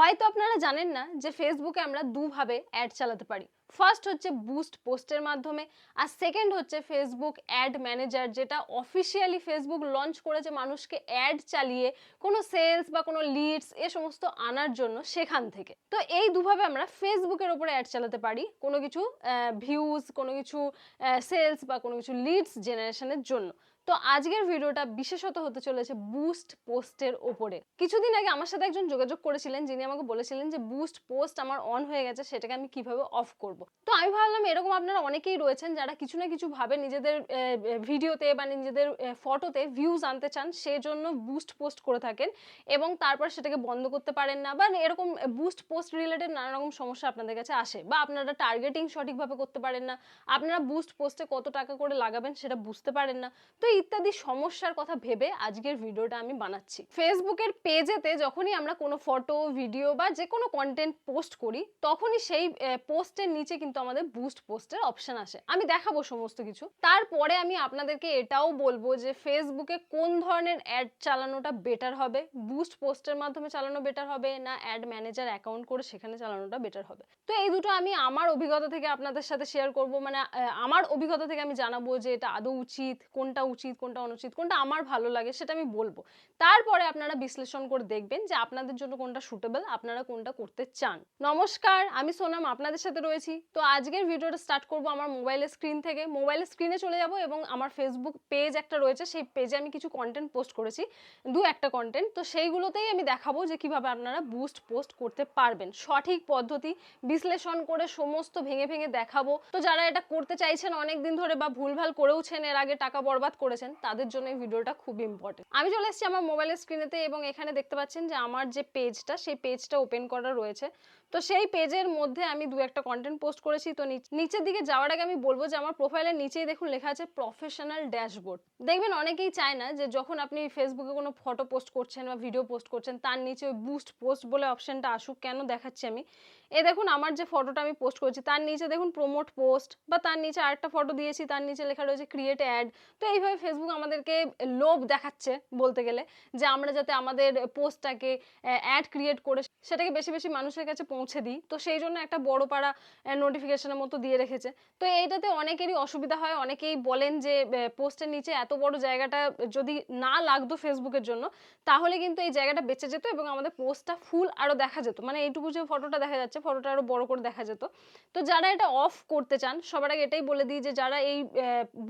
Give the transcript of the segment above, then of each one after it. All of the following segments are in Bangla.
হয়তো আপনারা জানেন না যে ফেসবুকে আমরা দুভাবে অ্যাড চালাতে পারি। ফার্স্ট হচ্ছে বুস্ট পোস্টের মাধ্যমে, আর সেকেন্ড হচ্ছে ফেসবুক অ্যাড ম্যানেজার যেটা অফিসিয়ালি ফেসবুক লঞ্চ করেছে মানুষকে অ্যাড চালিয়ে কোনো সেলস বা কোনো লিডস এ সমস্ত আনার জন্য সেখান থেকে। তো এই দুভাবে আমরা ফেসবুকের ওপরে অ্যাড চালাতে পারি কোনো কিছু ভিউজ কোনো কিছু সেলস বা কোনো কিছু লিডস জেনারেশনের জন্য। তো আজকের ভিডিওটা বিশেষত হতে চলেছে বুস্ট পোস্টের ওপরে। কিছুদিন আগে আমার সাথে একজন যোগাযোগ করেছিলেন, যিনি আমাকে বলেছিলেন যে বুস্ট পোস্ট আমার অন হয়ে গেছে, সেটাকে আমি কীভাবে অফ করব। তো আমি ভাবলাম, এরকম আপনারা অনেকেই রয়েছেন যারা কিছু না কিছু ভাবে নিজেদের ভিডিওতে বা নিজেদের ফটোতে ভিউজ আনতে চান সেই জন্য বুস্ট পোস্ট করে থাকেন এবং তারপর সেটাকে বন্ধ করতে পারেন না বা এরকম বুস্ট পোস্ট রিলেটেড নানা রকম সমস্যা আপনাদের কাছে আসে বা আপনারা টার্গেটিং সঠিকভাবে করতে পারেন না। আপনারা বুস্ট পোস্টে কত টাকা করে লাগাবেন সেটা বুঝতে পারেন না। তো ইত্যাদি সমস্যার কথা ভেবে আজকের ভিডিওটা আমি বানাচ্ছি। ফেসবুকের পেজেতে যখনই আমরা কোনো ফটো ভিডিও বা যে কোনো কন্টেন্ট পোস্ট করি, তখনই সেই পোস্টের নিচে কিন্তু আমাদের বুস্ট পোস্টের অপশন আসে। আমি দেখাবো সমস্ত কিছু। তারপরে আমি আপনাদেরকে এটাও বলব যে ফেসবুকে কোন ধরনের অ্যাড চালানোটা বেটার হবে? বুস্ট পোস্টের মাধ্যমে চালানো বেটার হবে না অ্যাড ম্যানেজার অ্যাকাউন্ট করে সেখানে চালানোটা বেটার হবে? তো এই দুটো আমি আমার অভিজ্ঞতা থেকে আপনাদের সাথে শেয়ার করব। মানে আমার অভিজ্ঞতা থেকে আমি জানাব যে এটা আদৌ উচিত, কোনটা উচিত কোনটা অনুচিত, কোনটা আমার ভালো লাগে সেটা আমি বলব। তারপরে আপনারা বিশ্লেষণ করে দেখবেন যে আপনাদের জন্য কোনটা সুটেবল আপনারা কোনটা করতে চান। নমস্কার, আমি সোনাম, আপনাদের সাথে রয়েছি। তো আজকের ভিডিওটা স্টার্ট করব আমার মোবাইলের স্ক্রিন থেকে। মোবাইলের স্ক্রিনে চলে যাব এবং আমার ফেসবুক পেজ একটা রয়েছে, সেই পেজে আমি কিছু কন্টেন্ট পোস্ট করেছি, দু একটা কন্টেন্ট তো সেইগুলোতেই আমি দেখাবো যে কীভাবে আপনারা বুস্ট পোস্ট করতে পারবেন। সঠিক পদ্ধতি বিশ্লেষণ করে সমস্ত ভেঙে ভেঙে দেখাবো। তো যারা এটা করতে চাইছেন অনেক দিন ধরে বা ভুলভাল করেওছেন, এর আগে টাকা বরবাদ করেছেন, তাদের জন্য এই ভিডিওটা খুব ইম্পর্টেন্ট আমি চলে এসেছি আমার মোবাইলের স্ক্রিনেতে এবং এখানে দেখতে পাচ্ছেন যে আমার যে পেজটা সেই পেজটা ওপেন করা রয়েছে। তো সেই পেজের মধ্যে আমি দু একটা কন্টেন্ট পোস্ট করেছি। তো নিচ- নিচের দিকে যাওয়ার আগে আমি বলব যে আমার প্রোফাইলের নিচেই দেখুন লেখা আছে প্রফেশনাল ড্যাশবোর্ড দেখবেন অনেকেই চায় না যে যখন আপনি ফেসবুকে কোনো ফটো পোস্ট করছেন বা ভিডিও পোস্ট করছেন, তার নিচে ওই বুস্ট পোস্ট বলে অপশনটা আসুক, কেন দেখাচ্ছি আমি? এ দেখুন আমার যে ফটোটা আমি পোস্ট করেছি, তার নিচে দেখুন প্রমোট পোস্ট বা তার নিচে আরেকটা ফটো দিয়েছি, তার নিচে লেখা রয়েছে ক্রিয়েট অ্যাড তো এইভাবে ফেসবুক আমাদেরকে লোভ দেখাচ্ছে বলতে গেলে, যে আমরা যাতে আমাদের পোস্টটাকে অ্যাড ক্রিয়েট করে, সেটাকে বেশি বেশি মানুষের কাছে পৌঁছে দিই। তো সেই জন্য একটা বড় পাড়া নোটিফিকেশনের মতো দিয়ে রেখেছে। তো এইটাতে অনেকেরই অসুবিধা হয়। অনেকেই বলেন যে পোস্টের নিচে এত বড় জায়গাটা যদি না লাগতো ফেসবুকের জন্য, তাহলে কিন্তু এই জায়গাটা বেঁচে যেত এবং আমাদের পোস্টটা ফুল আরও দেখা যেত। মানে এইটুকু যে ফটোটা দেখা যাচ্ছে ফটোটা আরও বড় করে দেখা যেত। তো যারা এটা অফ করতে চান, সবার আগে এটাই বলে দিই যে, যারা এই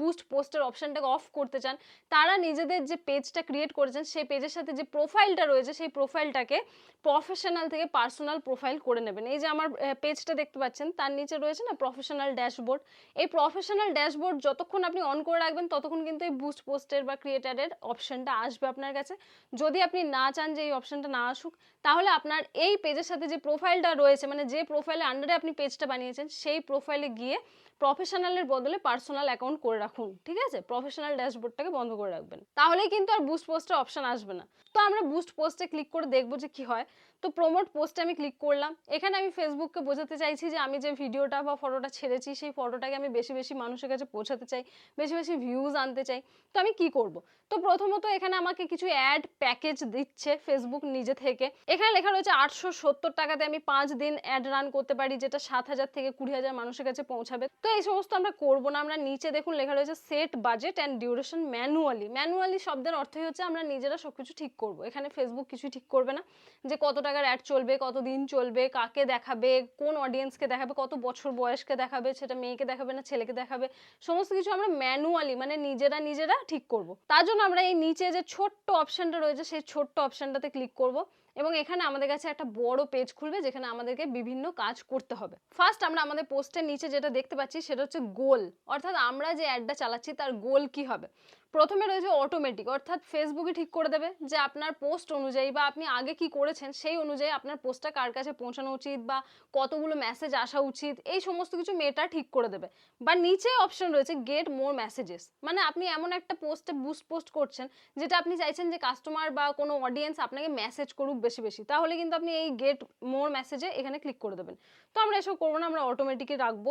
বুস্ট পোস্টের অপশনটাকে অফ করতে চান, তারা নিজেদের যে পেজটা ক্রিয়েট করেছেন, সেই পেজের সাথে যে প্রোফাইলটা রয়েছে, সেই প্রোফাইলটাকে প্রফেশনাল থেকে পার্সোনাল প্রোফাইল করে নেবেন। এই যে আমার পেজটা দেখতে পাচ্ছেন, তার নিচে রয়েছে না প্রফেশনাল ড্যাশবোর্ড এই প্রফেশনাল ড্যাশবোর্ড যতক্ষণ আপনি অন করে রাখবেন, ততক্ষণ কিন্তু এই বুস্ট পোস্টের বা ক্রিয়েটারের অপশনটা আসবে আপনার কাছে। যদি আপনি না চান যে এই অপশনটা না আসুক, তাহলে আপনার এই পেজের সাথে যে প্রোফাইলটা রয়েছে মানে যে প্রোফাইলের আন্ডারে আপনি পেজটা বানিয়েছেন, সেই প্রোফাইলে গিয়ে প্রফেশনালের বদলে পার্সোনাল অ্যাকাউন্ট করে রাখুন, ঠিক আছে? প্রফেশনাল ড্যাশবোর্ডটাকে বন্ধ করে রাখবেন। তাহলেই কিন্তু আর বুস্ট পোস্টের অপশন আসবে না। তো আমরা বুস্ট পোস্টে ক্লিক করে দেখব যে কি হয়। তো প্রমোট পোস্টে আমি ক্লিক করলাম। এখানে আমি ফেসবুককে বোঝাতে চাইছি যে আমি যে ভিডিওটা বা ফটোটা ছেড়েছি, সেই ফটোটাকে আমি বেশি বেশি মানুষের কাছে পৌঁছাতে চাই, বেশি বেশি ভিউজ আনতে চাই। তো আমি কি করব? তো প্রথমত এখানে আমাকে কিছু অ্যাড প্যাকেজ দিচ্ছে ফেসবুক নিজে থেকে। এখানে লেখা রয়েছে আটশো সত্তর টাকাতে আমি পাঁচ দিন অ্যাড রান করতে পারি, যেটা সাত হাজার থেকে কুড়ি হাজার মানুষের কাছে পৌঁছাবে। তো এই সমস্ত আমরা করব না। আমরা নিচে দেখুন লেখা রয়েছে set budget and duration manually manually শব্দের অর্থই হচ্ছে আমরা নিজেরা সবকিছু ঠিক করব। এখানে ফেসবুক কিছুই ঠিক করবে না যে কত টাকার অ্যাড চলবে কত দিন চলবে, কাকে দেখাবে, কোন অডিয়েন্সকে দেখাবে, কত বছর বয়সকে দেখাবে, সেটা মেয়েকে দেখাবে না, ছেলেকে দেখাবে, সমস্ত কিছু আমরা ম্যানুয়ালি মানে নিজেরা নিজেরা ঠিক করব। তার জন্য আমরা এই নিচে যে ছোট্ট অপশনটা রয়েছে, সেই ছোট্ট অপশানটাতে ক্লিক করব এবং এখানে আমাদের কাছে একটা বড় পেজ খুলবে, যেখানে আমাদেরকে বিভিন্ন কাজ করতে হবে। ফার্স্ট আমরা আমাদের পোস্টের নিচে যেটা দেখতে পাচ্ছি, সেটা হচ্ছে গোল অর্থাৎ আমরা যে অ্যাডটা চালাচ্ছি, তার গোল কি হবে? প্রথমে রয়েছে অটোমেটিক অর্থাৎ ফেসবুকে ঠিক করে দেবে যে আপনার পোস্ট অনুযায়ী বা আপনি আগে কি করেছেন সেই অনুযায়ী আপনার পোস্টটা কার কাছে পৌঁছানো উচিত বা কতগুলো মেসেজ আসা উচিত, এই সমস্ত কিছু মেয়েটা ঠিক করে দেবে। বা নিচে অপশন রয়েছে গেট মোর মেসেজেস মানে আপনি এমন একটা পোস্টে বুস্ট পোস্ট করছেন যেটা আপনি চাইছেন যে কাস্টমার বা কোনো অডিয়েন্স আপনাকে মেসেজ করুক বেশি বেশি, তাহলে কিন্তু আপনি এই গেট মোর মেসেজে এখানে ক্লিক করে দেবেন। তো আমরা এসব করব না, আমরা অটোমেটিকই রাখব।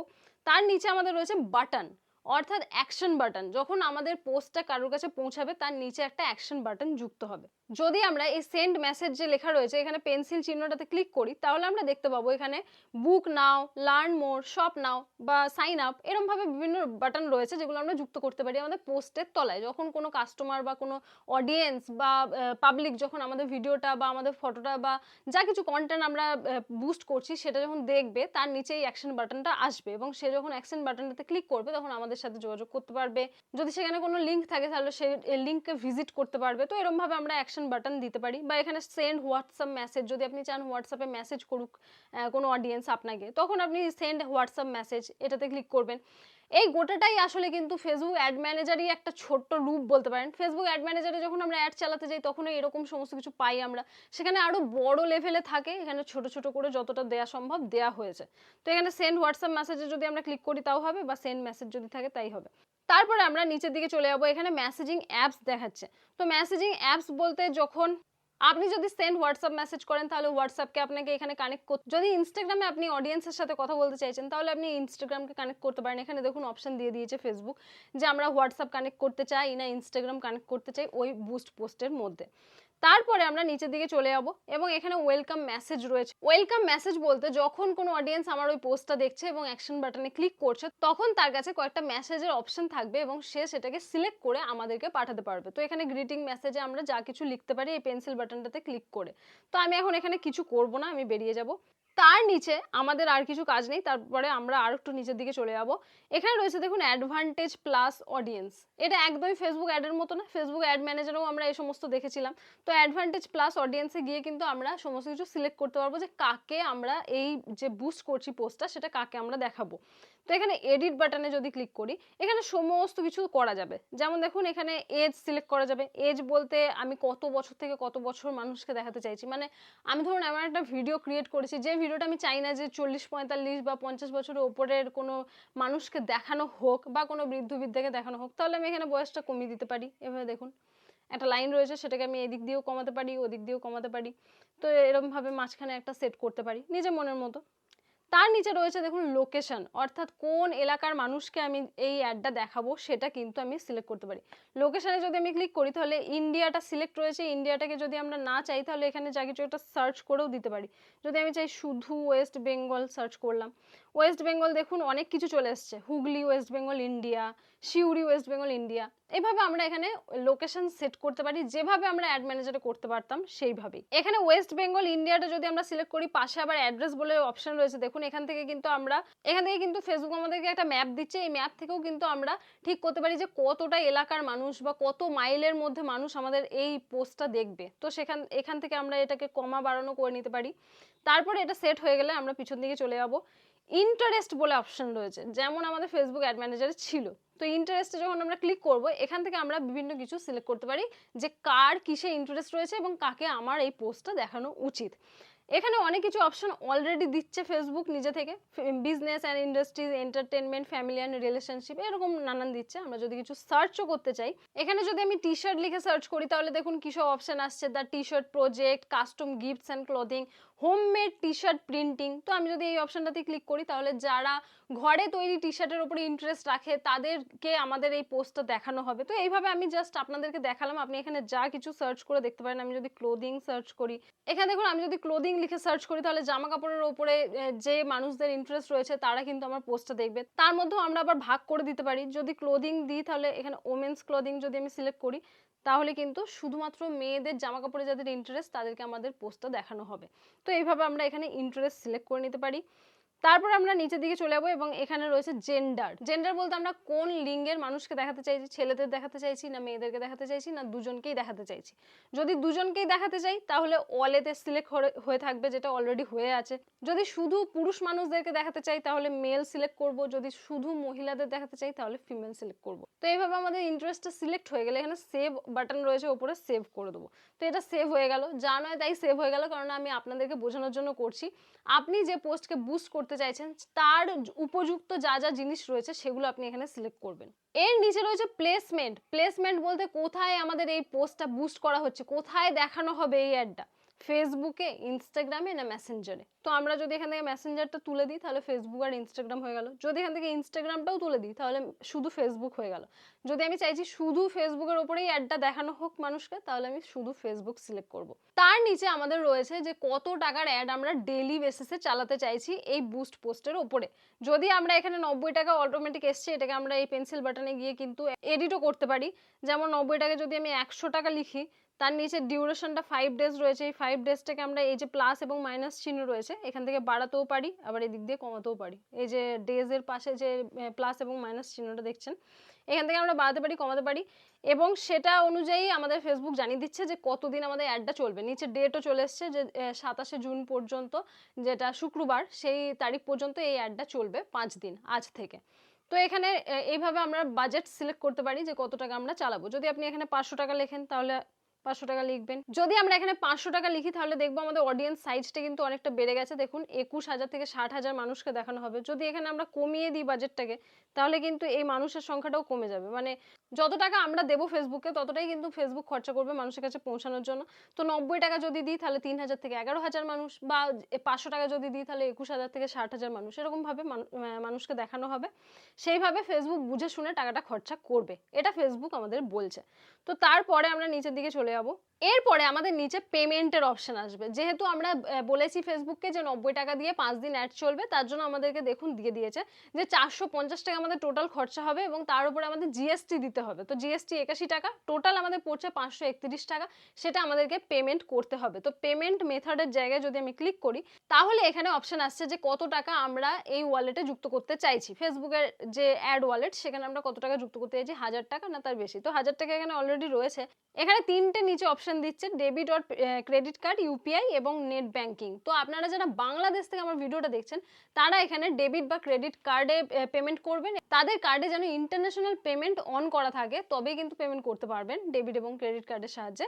তার নিচে আমাদের রয়েছে বাটন অর্থাৎ অ্যাকশন বাটন যখন আমাদের পোস্টটা কারোর কাছে পৌঁছাবে, তার নিচে একটা অ্যাকশন বাটন যুক্ত হবে। যদি আমরা এই সেন্ড মেসেজ যে লেখা রয়েছে, এখানে পেন্সিল চিহ্নটাতে ক্লিক করি, তাহলে আমরা দেখতে পাবো এখানে বুক নাও লার্ন মোর শপ নাও বা সাইন আপ এরমভাবে বিভিন্ন বাটন রয়েছে যেগুলো আমরা যুক্ত করতে পারি আমাদের পোস্টের তলায়। যখন কোনো কাস্টমার বা কোনো অডিয়েন্স বা পাবলিক যখন আমাদের ভিডিওটা বা আমাদের ফটোটা বা যা কিছু কন্টেন্ট আমরা বুস্ট করছি, সেটা যখন দেখবে, তার নিচে এই অ্যাকশন বাটনটা আসবে এবং সে যখন অ্যাকশন বাটনটাতে ক্লিক করবে, তখন আমাদের সাথে যোগাযোগ করতে পারবে। যদি সেখানে কোনো লিঙ্ক থাকে, তাহলে সেই লিঙ্ককে ভিজিট করতে পারবে। তো এরমভাবে আমরা অ্যাকশন বাটন দিতে পারি বা এখানে সেন্ড হোয়াটসঅ্যাপ মেসেজ যদি আপনি চান হোয়াটসঅ্যাপে মেসেজ করুক কোনো অডিয়েন্স আপনাকে, তখন আপনি সেন্ড হোয়াটসঅ্যাপ মেসেজ এটাতে ক্লিক করবেন। এই গোটাটাই আসলে কিন্তু ফেসবুক অ্যাড ম্যানেজারই একটা ছোট্ট রূপ বলতে পারেন। ফেসবুক অ্যাড ম্যানেজারে যখন আমরা অ্যাড চালাতে যাই তখন এরকম সমস্ত কিছু পাই আমরা। সেখানে আরও বড় লেভেলে থাকে, এখানে ছোট ছোট করে যতটা দেওয়া সম্ভব দেওয়া হয়েছে। তো এখানে সেন্ড হোয়াটসঅ্যাপ মেসেজে যদি আমরা ক্লিক করি, তাও হবে বা সেন্ড মেসেজ যদি থাকে, তাই হবে। তারপরে আমরা নিচের দিকে চলে যাব, এখানে মেসেজিং অ্যাপস দেখাচ্ছে। তো মেসেজিং অ্যাপস বলতে যখন আপনি যদি সেন্ড হোয়াটসঅ্যাপ মেসেজ করেন, তাহলে হোয়াটসঅ্যাপকে আপনাকে এখানে কানেক্ট করতে যদি ইনস্টাগ্রামে আপনি অডিয়েন্সের সাথে কথা বলতে চাইছেন, তাহলে আপনি ইনস্টাগ্রামকে কানেক্ট করতে পারেন। এখানে দেখুন অপশন দিয়ে দিয়েছে ফেসবুক যে আমরা হোয়াটসঅ্যাপ কানেক্ট করতে চাই, না ইনস্টাগ্রাম কানেক্ট করতে চাই, ওই বুস্ট পোস্টের মধ্যে। তারপরে আমরা নিচের দিকে চলে যাব এবং এখানে ওয়েলকাম মেসেজ রয়েছে। ওয়েলকাম মেসেজ বলতে যখন কোনো অডিয়েন্স আমার ওই পোস্টটা দেখছে এবং অ্যাকশন বাটনে ক্লিক করছে, তখন তার কাছে কয়েকটা মেসেজের অপশন থাকবে এবং সে সেটাকে সিলেক্ট করে আমাদেরকে পাঠাতে পারবে। তো এখানে গ্রিটিং মেসেজে আমরা যা কিছু লিখতে পারি এই পেন্সিল বাটনটাতে ক্লিক করে। তো আমি এখন এখানে কিছু করব না, আমি বেরিয়ে যাব। তার নিচে আমাদের আর কিছু কাজ নেই, তারপরে আমরা আর একটু নিচের দিকে চলে যাব। এখানে রয়েছে দেখুন অ্যাডভান্টেজ প্লাস অডিয়েন্স এটা একদমই ফেসবুক অ্যাডের মতো না ফেসবুক অ্যাড ম্যানেজারেও আমরা এই সমস্ত দেখেছিলাম। তো অ্যাডভান্টেজ প্লাস অডিয়েন্সে গিয়ে কিন্তু আমরা সমস্ত কিছু সিলেক্ট করতে পারব যে কাকে আমরা এই যে বুস্ট করছি পোস্টটা সেটা কাকে আমরা দেখাবো। তো এখানে এডিট বাটনে যদি ক্লিক করি, এখানে সমস্ত কিছু করা যাবে। যেমন দেখুন এখানে এজ সিলেক্ট করা যাবে। এজ বলতে আমি কত বছর থেকে কত বছর মানুষকে দেখাতে চাইছি। মানে আমি ধরুন এমন একটা ভিডিও ক্রিয়েট করেছি, যে ভিডিওটা আমি চাই না যে চল্লিশ, পঁয়তাল্লিশ বা পঞ্চাশ বছরের ওপরের কোনো মানুষকে দেখানো হোক বা কোনো বৃদ্ধ বৃদ্ধাকে দেখানো হোক, তাহলে আমি এখানে বয়সটা কমিয়ে দিতে পারি। এভাবে দেখুন, একটা লাইন রয়েছে, সেটাকে আমি এদিক দিয়েও কমাতে পারি, ওদিক দিয়েও কমাতে পারি। তো এরকমভাবে মাঝখানে একটা সেট করতে পারি, নিজের মনের মতো। তার নিচে রয়েছে দেখুন লোকেশন অর্থাৎ কোন এলাকার মানুষকে আমি এই অ্যাডটা দেখাবো সেটা কিন্তু আমি সিলেক্ট করতে পারি। লোকেশানে যদি আমি ক্লিক করি তাহলে ইন্ডিয়াটা সিলেক্ট রয়েছে ইন্ডিয়াটাকে যদি আমরা না চাই তাহলে এখানে যা কিছু একটা সার্চ করেও দিতে পারি। যদি আমি চাই শুধু ওয়েস্ট বেঙ্গল সার্চ করলাম ওয়েস্ট বেঙ্গল দেখুন অনেক কিছু চলে এসছে। Hooghly West Bengal India Siuri West Bengal India এভাবে আমরা এখানে লোকেশন সেট করতে পারি, যেভাবে আমরা অ্যাড ম্যানেজারে করতে পারতাম, সেইভাবেই। এখানে ওয়েস্ট বেঙ্গল ইন্ডিয়াটা যদি আমরা সিলেক্ট করি, পাশে আবার অ্যাড্রেস বলে অপশন রয়েছে। দেখুন, এখান থেকে কিন্তু আমরা, এখান থেকে কিন্তু ফেসবুক আমাদেরকে একটা ম্যাপ দিচ্ছে। এই ম্যাপ থেকেও কিন্তু আমরা ঠিক করতে পারি যে কতটা এলাকার মানুষ বা কত মাইলের মধ্যে মানুষ আমাদের এই পোস্টটা দেখবে। তো সেখান, এখান থেকে আমরা এটাকে কমা বাড়ানো করে নিতে পারি। তারপরে এটা সেট হয়ে গেলে আমরা পিছন দিকে চলে যাব। ইন্টারেস্ট বলে অপশন রয়েছে। যেমন আমাদের ফেসবুক অ্যাড ম্যানেজারে ছিল। তো ইন্টারেস্টে যখন আমরা ক্লিক করব, এখান থেকে আমরা বিভিন্ন কিছু সিলেক্ট করতে পারি যে কার কিসে ইন্টারেস্ট রয়েছে এবং কাকে আমার এই পোস্টটা দেখানো উচিত। এখানে অনেক কিছু অপশন অলরেডি দিচ্ছে ফেসবুক নিজে থেকে। Business and industries entertainment family and relationship এরকম নানান দিচ্ছে। আমরা যদি কিছু সার্চও করতে চাই। এখানে যদি আমি টি শার্ট লিখে সার্চ করি, তাহলে দেখুন কিসব অপশন আসছে। The T shirt project custom gifts and clothing homemade T shirt printing তো আমি যদি এই অপশনটাতে ক্লিক করি, তাহলে যারা ঘরে তৈরি টি শার্টের উপরে ইন্টারেস্ট রাখে, তাদেরকে আমাদের এই পোস্টটা দেখানো হবে। তো এইভাবে আমি জাস্ট আপনাদেরকে দেখালাম। আপনি এখানে যা কিছু সার্চ করে দেখতে পারেন। আমি যদি ক্লোদিং সার্চ করি, এখানে দেখুন আমি যদি ক্লোদিং লিখে সার্চ করি, তাহলে জামা কাপড়ের ওপরে যে মানুষদের ইন্টারেস্ট রয়েছে, তারা কিন্তু আমার পোস্টটা দেখবে। তার মধ্যেও আমরা আবার ভাগ করে দিতে পারি। যদি ক্লোদিং দিই, তাহলে এখানে ওমেন্স ক্লোদিং যদি আমি সিলেক্ট করি তাহলে কিন্তু শুধুমাত্র মেয়েদের জামা কাপড়ে যাদের ইন্টারেস্ট তাদেরকে আমাদের পোস্টটা দেখানো হবে। তো এইভাবে আমরা এখানে ইন্টারেস্ট সিলেক্ট করে নিতে পারি। তারপর আমরা নিচের দিকে চলে যাব এবং এখানে রয়েছে জেন্ডার জেন্ডার বলতে আমরা কোন লিঙ্গের মানুষকে দেখাতে চাইছি, ছেলেদের দেখাতে চাইছি, না মেয়েদেরকে দেখাতে চাইছি, না দুজনকেই দেখাতে চাইছি? যদি দুজনকেই দেখাতে চাই, তাহলে অলেতে সিলেক্ট হয়ে থাকবে যেটা অলরেডি হয়ে আছে। যদি শুধু পুরুষ মানুষদেরকে দেখাতে চাই, তাহলে মেল সিলেক্ট করব। যদি শুধু মহিলাদের দেখাতে চাই, তাহলে ফিমেল সিলেক্ট করব। তো এইভাবে আমাদের ইন্টারেস্টটা সিলেক্ট হয়ে গেলে এখানে সেভ বাটন রয়েছে, ওপরে সেভ করে দেবো। তো এটা সেভ হয়ে গেল। যা নয় তাই সেভ হয়ে গেল কারণ আমি আপনাদেরকে বোঝানোর জন্য করছি। আপনি যে পোস্টকে বুস্ট করতে চাইছেন, তার উপযুক্ত যা যা জিনিস রয়েছে সেগুলো আপনি এখানে সিলেক্ট করবেন। এর নিচে রয়েছে প্লেসমেন্ট প্লেসমেন্ট বলতে কোথায় আমাদের এই পোস্টটা বুস্ট করা হচ্ছে, কোথায় দেখানো হবে এই অ্যাডটা ফেসবুকে, ইনস্টাগ্রামে না মেসেঞ্জারে? তো আমরা যদি এখান থেকে মেসেঞ্জারটা তুলে দিই, তাহলে ফেসবুক আর ইনস্টাগ্রাম হয়ে গেল। যদি এখান থেকে ইনস্টাগ্রামটাও তুলে দিই, তাহলে শুধু ফেসবুক হয়ে গেল। যদি আমি চাইছি শুধু ফেসবুকের ওপরেই অ্যাডটা দেখানো হোক মানুষকে, তাহলে আমি শুধু ফেসবুক সিলেক্ট করব। তার নিচে আমাদের রয়েছে যে কত টাকার অ্যাড আমরা ডেলি বেসিসে চালাতে চাইছি এই বুস্ট পোস্টের ওপরে। যদি আমরা এখানে নব্বই টাকা অটোমেটিক এসছে, এটাকে আমরা এই পেন্সিল বাটনে গিয়ে কিন্তু এডিটও করতে পারি। যেমন নব্বই টাকা যদি আমি একশো টাকা লিখি তার নিচে ডিউরেশনটা ফাইভ ডেজ রয়েছে। এই ফাইভ ডেজটাকে আমরা এই যে প্লাস এবং মাইনাস চিহ্ন রয়েছে, এখান থেকে বাড়াতেও পারি, আবার এদিক দিয়ে কমাতেও পারি। এই যে ডেজের পাশে যে প্লাস এবং মাইনাস চিহ্নটা দেখছেন, এখান থেকে আমরা বাড়াতে পারি, কমাতে পারি। এবং সেটা অনুযায়ী আমাদের ফেসবুক জানিয়ে দিচ্ছে যে কতদিন আমাদের অ্যাডটা চলবে। নিচে ডেটও চলে এসছে যে সাতাশে জুন পর্যন্ত যেটা শুক্রবার, সেই তারিখ পর্যন্ত এই অ্যাডটা চলবে পাঁচ দিন আজ থেকে। তো এখানে এইভাবে আমরা বাজেট সিলেক্ট করতে পারি যে কত টাকা আমরা চালাবো। যদি আপনি এখানে পাঁচশো টাকা লেখেন, তাহলে পাঁচশো টাকা লিখবেন। যদি আমরা এখানে পাঁচশো টাকা লিখি, তাহলে দেখব আমাদের অডিয়েন্স সাইজটা কিন্তু অনেকটা বেড়ে গেছে। দেখুন, একুশ হাজার থেকে ষাট হাজার মানুষকে দেখানো হবে। যদি এখানে আমরা কমিয়ে দিই বাজেটটাকে তাহলে কিন্তু এই মানুষের সংখ্যাটাও কমে যাবে। মানে যত টাকা আমরা দেবো ফেসবুকে ততটাই কিন্তু ফেসবুক খরচা করবে মানুষের কাছে পৌঁছানোর জন্য। তো নব্বই টাকা যদি দিই, তাহলে তিন হাজার থেকে এগারো হাজার মানুষ বা পাঁচশো টাকা যদি দিই, তাহলে একুশ হাজার থেকে ষাট হাজার মানুষ। এরকমভাবে মানুষকে দেখানো হবে। সেইভাবে ফেসবুক বুঝে শুনে টাকাটা খরচা করবে। এটা ফেসবুক আমাদের বলছে। তো তারপরে আমরা নিচের দিকে চলে যাব। এরপরে আমাদের নিচে পেমেন্টের অপশন আসবে। যেহেতু আমরা বলেছি ফেসবুককে যে নব্বই টাকা দিয়ে পাঁচ দিন অ্যাড চলবে, তার জন্য আমাদেরকে দেখুন দিয়ে দিয়েছে যে চারশো পঞ্চাশ টাকা আমাদের টোটাল খরচা হবে এবং তার উপরে আমাদের জিএসটি দিতে হবে। তো জিএসটি একাশি টাকা টোটাল আমাদের পড়ছে পাঁচশো একত্রিশ টাকা, সেটা আমাদেরকে পেমেন্ট করতে হবে। তো পেমেন্ট মেথডের জায়গায় যদি আমি ক্লিক করি, তাহলে এখানে অপশন আসছে যে কত টাকা আমরা এই ওয়ালেটে যুক্ত করতে চাইছি। ফেসবুকের যে অ্যাড ওয়ালেট সেখানে আমরা কত টাকা যুক্ত করতে চাইছি? হাজার টাকা না তার বেশি। তো হাজার টাকা এখানে অলরেডি রয়েছে। এখানে তিনটে নিচে অপশন দিচ্ছে debit or credit card UPI এবং নেট ব্যাংকিং তো আপনারা যারা বাংলাদেশ থেকে আমার ভিডিওটা দেখছেন, তারা এখানে ডেবিট বা ক্রেডিট কার্ডে পেমেন্ট করবেন। তাদের কার্ডে যেন ইন্টারন্যাশনাল পেমেন্ট অন করা থাকে, তবেই কিন্তু পেমেন্ট করতে পারবেন ডেবিট এবং ক্রেডিট কার্ডের সাহায্যে।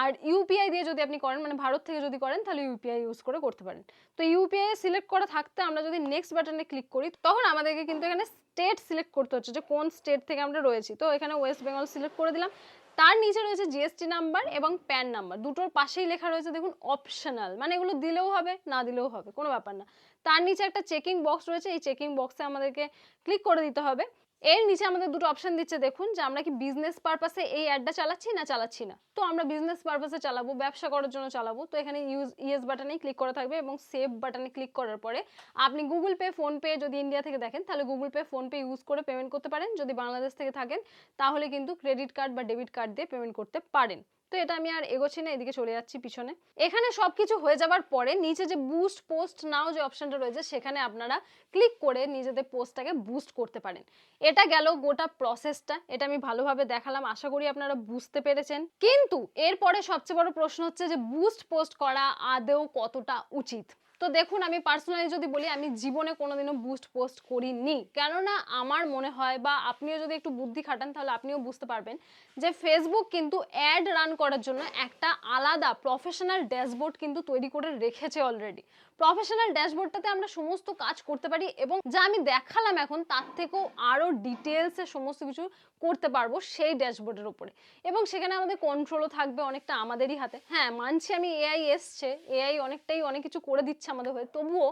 আর ইউপিআই দিয়ে যদি আপনি করেন মানে ভারত থেকে যদি করেন, তাহলে ইউপিআই ইউজ করে করতে পারেন। তো ইউপিআই সিলেক্ট করা থাকতে আমরা যদি নেক্সট বাটনে ক্লিক করি, তখন আমাদেরকে কিন্তু এখানে স্টেট সিলেক্ট করতে হচ্ছে যে কোন স্টেট থেকে আমরা রয়েছি। তো এখানে ওয়েস্ট বেঙ্গল সিলেক্ট করে দিলাম। তার নিচে রয়েছে জিএসটি নাম্বার এবং প্যান নাম্বার দুটোর পাশেই লেখা রয়েছে, দেখুন অপশনাল মানে এগুলো দিলেও হবে, না দিলেও হবে, কোনো ব্যাপার না। তার নিচে একটা চেকিং বক্স রয়েছে, এই চেকিং বক্সে আমাদেরকে ক্লিক করে দিতে হবে। এর নিচে আমাদের দুটো অপশন দিচ্ছে, দেখুন, যে আমরা কি বিজনেস পারপাসে এই অ্যাডটা চালাচ্ছি না চালাচ্ছি না? তো আমরা বিজনেস পারপাসে চালাবো, ব্যবসা করার জন্য চালাবো। তো এখানে ইউজ ইয়েস বাটনে ক্লিক করা থাকবে এবং সেভ বাটনে ক্লিক করার পরে আপনি গুগল পে ফোনপে যদি ইন্ডিয়া থেকে দেখেন, তাহলে গুগল পে ফোনপে ইউজ করে পেমেন্ট করতে পারেন। যদি বাংলাদেশ থেকে থাকেন, তাহলে কিন্তু ক্রেডিট কার্ড বা ডেবিট কার্ড দিয়ে পেমেন্ট করতে পারেন। তো এটা আমি আর এগোচ্ছি না, এদিকে চলে যাচ্ছি পিছনে। এখানে সবকিছু হয়ে যাবার পরে নিচে যে বুস্ট পোস্ট নাও যে অপশনটা রয়েছে, সেখানে আপনারা ক্লিক করে নিজেদের পোস্টটাকে বুস্ট করতে পারেন। এটা গেল গোটা প্রসেসটা এটা আমি ভালোভাবে দেখালাম, আশা করি আপনারা বুঝতে পেরেছেন। কিন্তু এরপরে সবচেয়ে বড় প্রশ্ন হচ্ছে যে বুস্ট পোস্ট করা আদেও কতটা উচিত? তো দেখুন, আমি পার্সোনালি যদি বলি, আমি জীবনে কোনোদিনও বুস্ট পোস্ট করিনি। কেননা আমার মনে হয় বা আপনিও যদি একটু বুদ্ধি খাটান, তাহলে আপনিও বুঝতে পারবেন যে ফেসবুক কিন্তু অ্যাড রান করার জন্য একটা আলাদা প্রফেশনাল ড্যাশবোর্ড কিন্তু তৈরি করে রেখেছে অলরেডি প্রফেশনাল ড্যাশবোর্ডটাতে আমরা সমস্ত কাজ করতে পারি এবং যা আমি দেখালাম এখন, তার থেকেও আরও ডিটেলসে সমস্ত কিছু করতে পারব সেই ড্যাশবোর্ডের উপরে। এবং সেখানে আমাদের কন্ট্রোলও থাকবে অনেকটা আমাদেরই হাতে। হ্যাঁ মানছি আমি এআই এসছে। এআই অনেকটাই অনেক কিছু করে দিচ্ছে আমাদের হয়ে। তবুও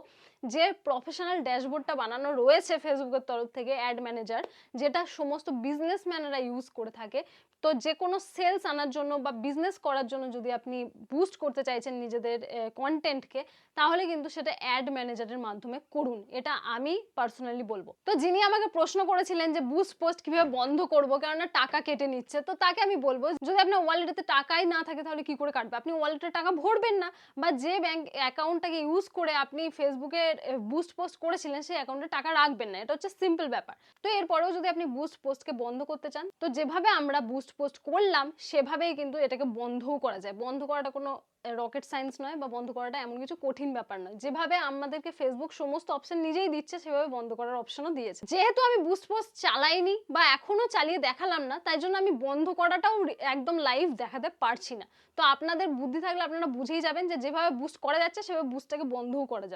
যে প্রফেশনাল ড্যাশবোর্ডটা বানানো রয়েছে ফেসবুকের তরফ থেকে অ্যাড ম্যানেজার যেটা সমস্ত বিজনেসম্যানেরা ইউজ করে থাকে। তো যে কোনো সেলস আনার জন্য বা বিজনেস করার জন্য যদি আপনি বুস্ট করতে চাইছেন নিজেদের কন্টেন্টকে তাহলে কিন্তু সেটা অ্যাড ম্যানেজারের মাধ্যমে করুন। এটা আমি পার্সোনালি বলব। তো যিনি আমাকে প্রশ্ন করেছিলেন যে বুস্ট পোস্ট কীভাবে বন্ধ করব, কেননা টাকা কেটে নিচ্ছে, তো তাকে আমি বলব, যদি আপনার ওয়ালেটেতে টাকাই না থাকে, তাহলে কি করে কাটবে? আপনি ওয়ালেটে টাকা ভরবেন না, বা যে ব্যাংক অ্যাকাউন্টটাকে ইউজ করে আপনি ফেসবুকে বুস্ট পোস্ট করেছিলেন, সেই অ্যাকাউন্টে টাকা রাখবেন না। এটা হচ্ছে সিম্পল ব্যাপার। তো এরপরেও যদি আপনি বুস্ট পোস্টকে বন্ধ করতে চান, তো যেভাবে আমরা বুস্ট পোস্ট করলাম, সেভাবেই কিন্তু এটাকে বন্ধও করা যায়। বন্ধ করাটা কোনো রকেট সায়েন্স নয় বা বন্ধ করাটা এমন কিছু কঠিন ব্যাপার নয়। যেভাবে আমাদেরকে ফেসবুক সমস্ত অপশন নিজেই দিচ্ছে, সেভাবে বন্ধ করার অপশনও দিয়েছে। যেহেতু আমি বুস্ট পোস্ট চালাইনি বা এখনও চালিয়ে দেখালাম না, তাই জন্য আমি বন্ধ করাটাও একদম লাইভ দেখাতে পারছি না। তো আপনাদের বুদ্ধি থাকলে আপনারা বুঝেই যাবেন যে যেভাবে বুস্ট করা যাচ্ছে, সেভাবে বুস্টটাকে বন্ধও করা যাবে।